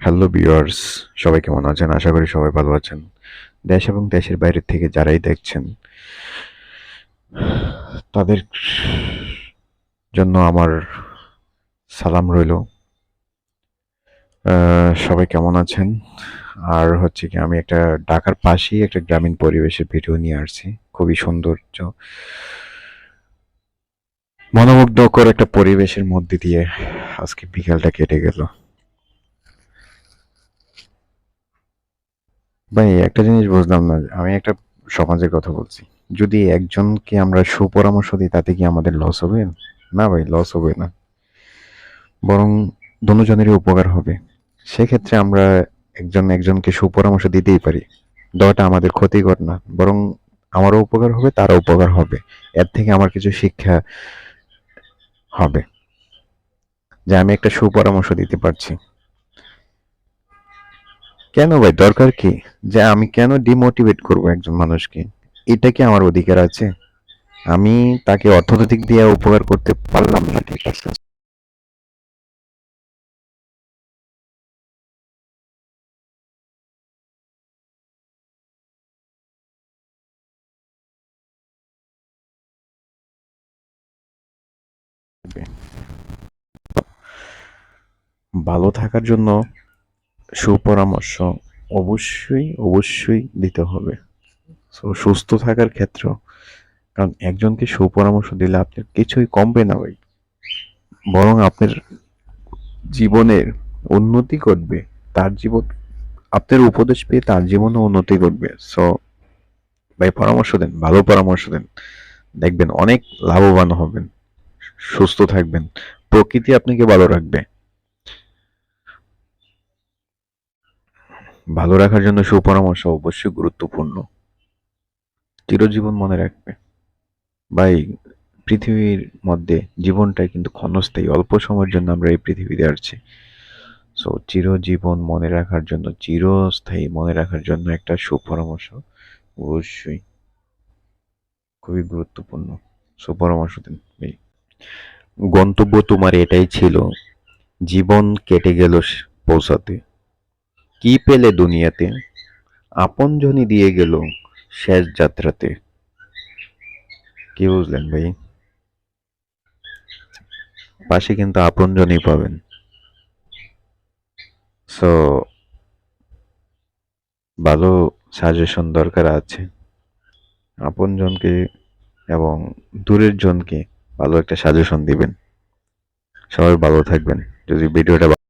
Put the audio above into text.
Hello viewers সবাই কেমন আছেন? আশা করি সবাই ভালো আছেন। দেশ এবং দেশের বাইরে থেকে যারাই দেখছেন, তাদের জন্য আমার সালাম রইল। সবাই কেমন আছেন? আর হচ্ছে কি, আমি একটা ঢাকার পাশেই একটা গ্রামীণ পরিবেশের ভিডিও নিয়ে আসছি। খুবই সৌন্দর্য, মনোমুগ্ধকর একটা পরিবেশের মধ্যে দিয়ে আজকে বিকালটা কেটে গেল। ভাই, একটা জিনিস বুঝলাম না, আমি একটা সমাজের কথা বলছি। যদি একজনকে আমরা সুপরামর্শ দিই, তাতে কি আমাদের লস হবে? না ভাই লস হবে না। বরং দুজনেরই উপকার হবে। সেক্ষেত্রে আমরা একজন একজনকে সুপরামর্শ দিতেই পারি। দেওয়াটা আমাদের ক্ষতিকর না, বরং আমারও উপকার হবে, তারও উপকার হবে। এর থেকে আমার কিছু শিক্ষা হবে। যে আমি একটা সুপরামর্শ দিতে পারছি। কেন ভাই? দরকার কি? যে আমি কেন ডিমোটিভেট করব একজন মানুষকে? এটা কি আমার অধিকার আছে? আমি তাকে অর্থনৈতিক দিয়ে উপকার করতে পারলাম না, ঠিক আছে? ভালো থাকার জন্য সুপরামর্শ অবশ্যই অবশ্যই দিতে হবে। সো সুস্থ থাকার ক্ষেত্রেও কারণ একজনকে সুপরামর্শ দিলে আপনার কিছুই কমবে না ভাই। বরং আপনার জীবনের উন্নতি করবে তার জীবন, আপনার উপদেশ পেয়ে তার জীবনও উন্নতি করবে সো ভাই, পরামর্শ দেন, ভালো পরামর্শ দেন। দেখবেন অনেক লাভবান হবেন, সুস্থ থাকবেন। প্রকৃতি আপনাকে ভালো রাখবে। ভালো রাখার জন্য সুপরামর্শ অবশ্যই গুরুত্বপূর্ণ। চিরজীবন মনে রাখবে। ভাই, পৃথিবীর মধ্যে জীবনটাই কিন্তু ক্ষণস্থায়ী। অল্প সময়ের জন্য আমরা এই পৃথিবীতে আসছি। সো চিরজীবন মনে রাখার জন্য, চিরস্থায়ী মনে রাখার জন্য একটা সুপরামর্শ অবশ্যই খুবই গুরুত্বপূর্ণ। সুপরামর্শ দিন গন্তব্য তোমার এটাই ছিল, জীবন কেটে গেল পৌঁছাতে। কি পেলে দুনিয়াতে? আপনজনই দিয়ে গেল শেষ যাত্রাতে। কি বুঝলেন ভাই? পাশে কিন্তু আপনজনই পাবেন। সো ভালো সাজেশন দরকার আছে। আপনজনকে এবং দূরের জনকে ভালো একটা সাজেশন দিবেন। সবাই ভালো থাকবেন। যদি ভিডিওটা